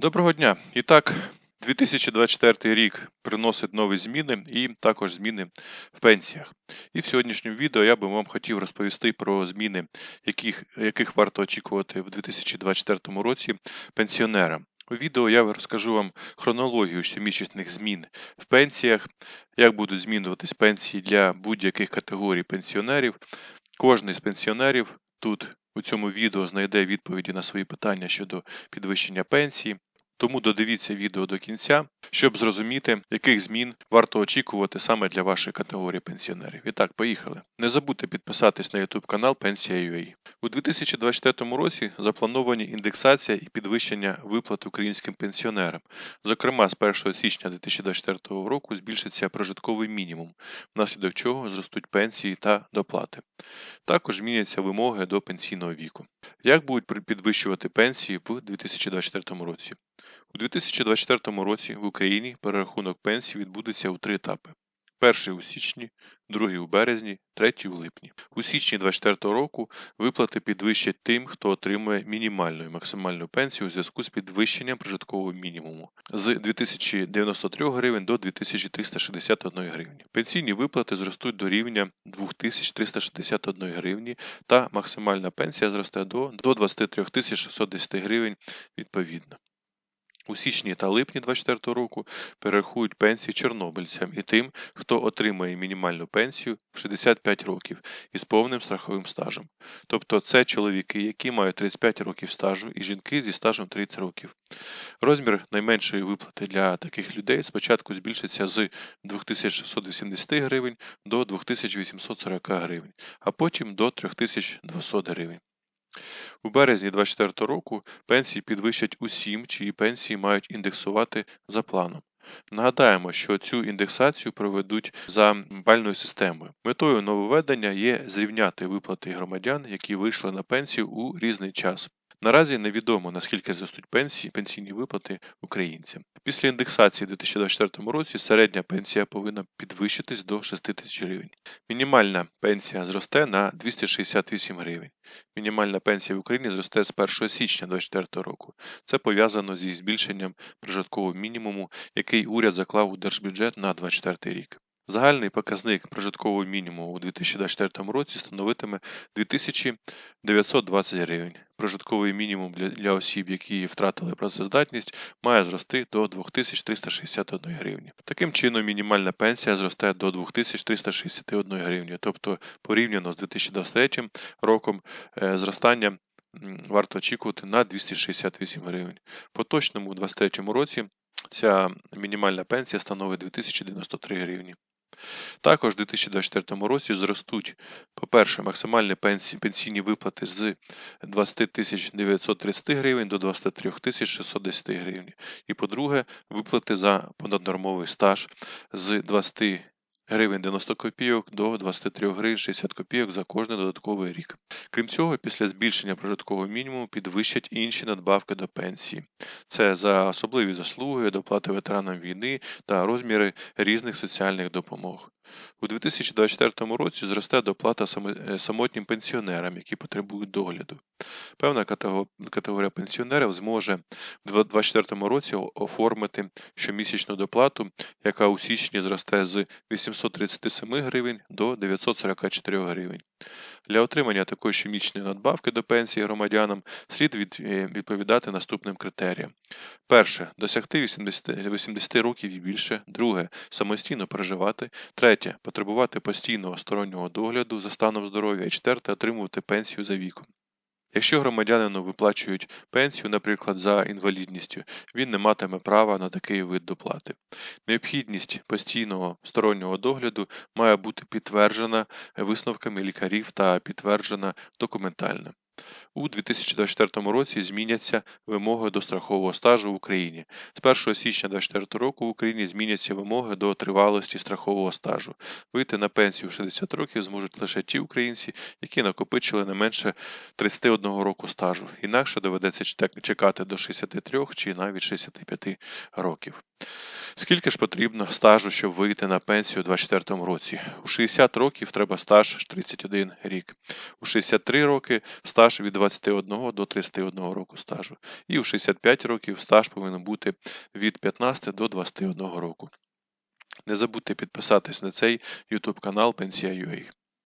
Доброго дня! І так, 2024 рік приносить нові зміни і також зміни в пенсіях. І в сьогоднішньому відео я би вам хотів розповісти про зміни, яких, яких варто очікувати в 2024 році пенсіонерам. У відео я розкажу вам хронологію щомісячних змін в пенсіях, як будуть змінюватись пенсії для будь-яких категорій пенсіонерів. Кожний з пенсіонерів тут у цьому відео знайде відповіді на свої питання щодо підвищення пенсії. Тому додивіться відео до кінця, щоб зрозуміти, яких змін варто очікувати саме для вашої категорії пенсіонерів. І так, поїхали. Не забудьте підписатись на YouTube канал Пенсія.ua. У 2024 році заплановані індексація і підвищення виплат українським пенсіонерам. Зокрема, з 1 січня 2024 року збільшиться прожитковий мінімум, внаслідок чого зростуть пенсії та доплати. Також зміняться вимоги до пенсійного віку. Як будуть підвищувати пенсії в 2024 році? У 2024 році в Україні перерахунок пенсій відбудеться у три етапи: перший у січні, другий у березні, третій у липні. У січні 2024 року виплати підвищать тим, хто отримує мінімальну і максимальну пенсію у зв'язку з підвищенням прожиткового мінімуму з 2093 гривень до 2361 гривні. Пенсійні виплати зростуть до рівня 2361 гривні, та максимальна пенсія зросте до 23 610 гривень відповідно. У січні та липні 2024 року перерахують пенсії чорнобильцям і тим, хто отримує мінімальну пенсію в 65 років із повним страховим стажем. Тобто це чоловіки, які мають 35 років стажу, і жінки зі стажем 30 років. Розмір найменшої виплати для таких людей спочатку збільшиться з 2680 гривень до 2840 гривень, а потім до 3200 гривень. У березні 2024 року пенсії підвищать усім, чиї пенсії мають індексувати за планом. Нагадаємо, що цю індексацію проведуть за бальною системою. Метою нововведення є зрівняти виплати громадян, які вийшли на пенсію у різний час. Наразі невідомо наскільки зростуть пенсії пенсійні виплати українцям. Після індексації у 2024 році середня пенсія повинна підвищитись до 6 тисяч гривень. Мінімальна пенсія зросте на 268 гривень. Мінімальна пенсія в Україні зросте з 1 січня 2024 року. Це пов'язано зі збільшенням прожиткового мінімуму, який уряд заклав у держбюджет на 2024 рік. Загальний показник прожиткового мінімуму у 2024 році становитиме 2920 гривень. Прожитковий мінімум для, для осіб, які втратили працездатність, має зрости до 2361 гривні. Таким чином, мінімальна пенсія зросте до 2361 гривні, тобто порівняно з 2023 роком е, зростання варто очікувати на 268 гривень. Поточному у 2023 році ця мінімальна пенсія становить 2093 гривні. Також у 2024 році зростуть, по-перше, максимальні пенсійні виплати з 20 930 гривень до 23 610 гривень. І по-друге, виплати за понаднормовий стаж з 20 гривень 90 копійок до 23 гривень 60 копійок за кожний додатковий рік. Крім цього, після збільшення прожиткового мінімуму підвищать інші надбавки до пенсії. Це за особливі заслуги, доплати ветеранам війни та розміри різних соціальних допомог. У 2024 році зросте доплата е, самотнім пенсіонерам, які потребують догляду. Певна категорія пенсіонерів зможе в 2024 році оформити щомісячну доплату, яка у січні зросте з 837 гривень до 944 гривень. Для отримання такої щомісячної надбавки до пенсії громадянам слід е, відповідати наступним критеріям: перше досягти 80 80 років і більше, друге самостійно проживати, третє потребувати постійного стороннього догляду за станом здоров'я. І четверте отримувати пенсію за віком. Якщо громадянину виплачують пенсію, наприклад, за інвалідністю, він не матиме права на такий вид доплати. Необхідність постійного стороннього догляду має бути підтверджена висновками лікарів та підтверджена документально. У 2024 році зміняться вимоги до страхового стажу в Україні. З 1 січня 2024 року в Україні зміняться вимоги до тривалості страхового стажу. Вийти на пенсію 60 років зможуть лише ті українці, які накопичили не менше 31 року стажу. Інакше доведеться чекати до 63 чи навіть 65 років. Скільки ж потрібно стажу, щоб вийти на пенсію у 24 році? У 60 років треба стаж 31 рік. У 63 роки стаж від 21 до 31 року стажу. І у 65 років стаж повинен бути від 15 до 21 року. Не забудьте підписатись на цей YouTube канал Пенсія.ua.